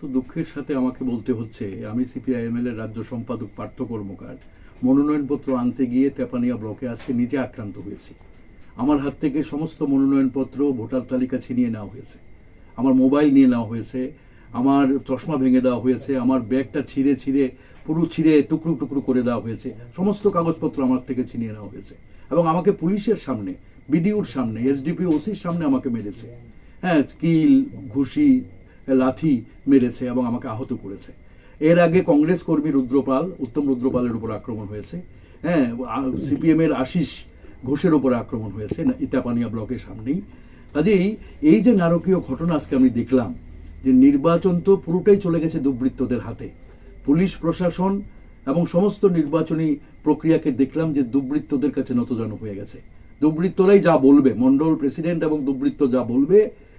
তো দুঃখের সাথে আমাকে বলতে হচ্ছে, আমি সিপিআইএমএল এর রাজ্য সম্পাদক, পার্থ কর্মকার। মনোনয়নপত্র আনতে গিয়ে তেপানিয়া ব্লকে আজকে নিজে আক্রান্ত হয়েছি। আমার হাত থেকে সমস্ত মনোনয়নপত্র ভোটার তালিকা ছিনিয়ে নেওয়া হয়েছে। আমার মোবাইল নিয়ে নেওয়া হয়েছে, আমার চশমা ভেঙে দেওয়া হয়েছে, আমার ব্যাগটা ছিঁড়ে ছিঁড়ে, পুরো ছিঁড়ে টুকরো টুকরো করে দেওয়া হয়েছে। সমস্ত কাগজপত্র আমার থেকে ছিনিয়ে নেওয়া হয়েছে। এবং আমাকে পুলিশের সামনে, বিডিওর সামনে এসডিপি ওসির সামনে আমাকে মেরেছে। হ্যাঁ কিল, ঘুষি লাথি মেরেছে এবং আমাকে আহত করেছে। এর আগে কংগ্রেস কর্মী রুদ্রপাল, উত্তম রুদ্রপালের উপর আক্রমণ হয়েছে। হ্যাঁ সিপিএম এর আশিস ঘোষের উপর আক্রমণ হয়েছে ইতাপানিয়া ব্লকের সামনেই। কাজেই এই যে নারকীয় ঘটনা আজকে আমি দেখলাম, যে নির্বাচন তো পুরোটাই চলে গেছে দুর্বৃত্তদের হাতে। পুলিশ, প্রশাসন এবং সমস্ত নির্বাচনী প্রক্রিয়াকে দেখলাম যে দুর্বৃত্তদের কাছে নতজানু হয়ে গেছে। দুর্বৃত্তরাই যা বলবে, মন্ডল প্রেসিডেন্ট এবং দুর্বৃত্ত যা বলবে,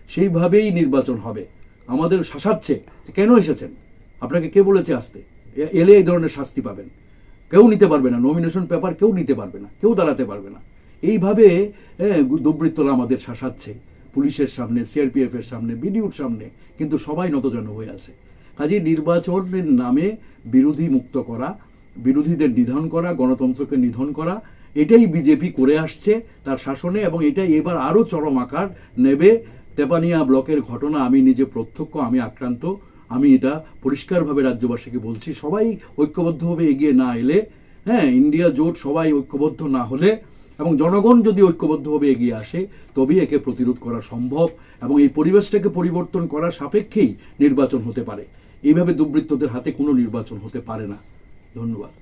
সেইভাবেই নির্বাচন হবে। আমাদের শাসাচ্ছে কেন এসেছেন? আপনাকে কে বলেছে আসতে? এলে এই ধরনের শাস্তি পাবেন। কেউ নিতে পারবে না নমিনেশন পেপার কেউ নিতে পারবে না, কেউ দাঁড়াতে পারবে না। এইভাবে দুর্বৃত্তরা আমাদের শাসাচ্ছে, পুলিশের সামনে সিআরপিএফ এর সামনে বিডিউর সামনে, কিন্তু সবাই নতজন হয়ে আছে। কাজে নির্বাচনের নামে বিরোধী মুক্ত করা, বিরোধীদের নিধন করা, গণতন্ত্রকে নিধন করা, এটাই বিজেপি করে আসছে তার শাসনে এবং এটাই এবার আরও চরম আকার নেবে তেপানিয়া ব্লকের ঘটনা, আমি নিজে প্রত্যক্ষ, আমি আক্রান্ত, আমি এটা পরিষ্কারভাবে রাজ্যবাসীকে বলছি, সবাই ঐক্যবদ্ধভাবে এগিয়ে না এলে হ্যাঁ ইন্ডিয়া জোট সবাই ঐক্যবদ্ধ না হলে এবং জনগণ যদি ঐক্যবদ্ধভাবে এগিয়ে আসে, তবেই একে প্রতিরোধ করা সম্ভব এবং এই পরিবেশটাকে পরিবর্তন করার সাপেক্ষেই নির্বাচন হতে পারে। এইভাবে দুর্বৃত্তদের হাতে কোনো নির্বাচন হতে পারে না। ধন্যবাদ।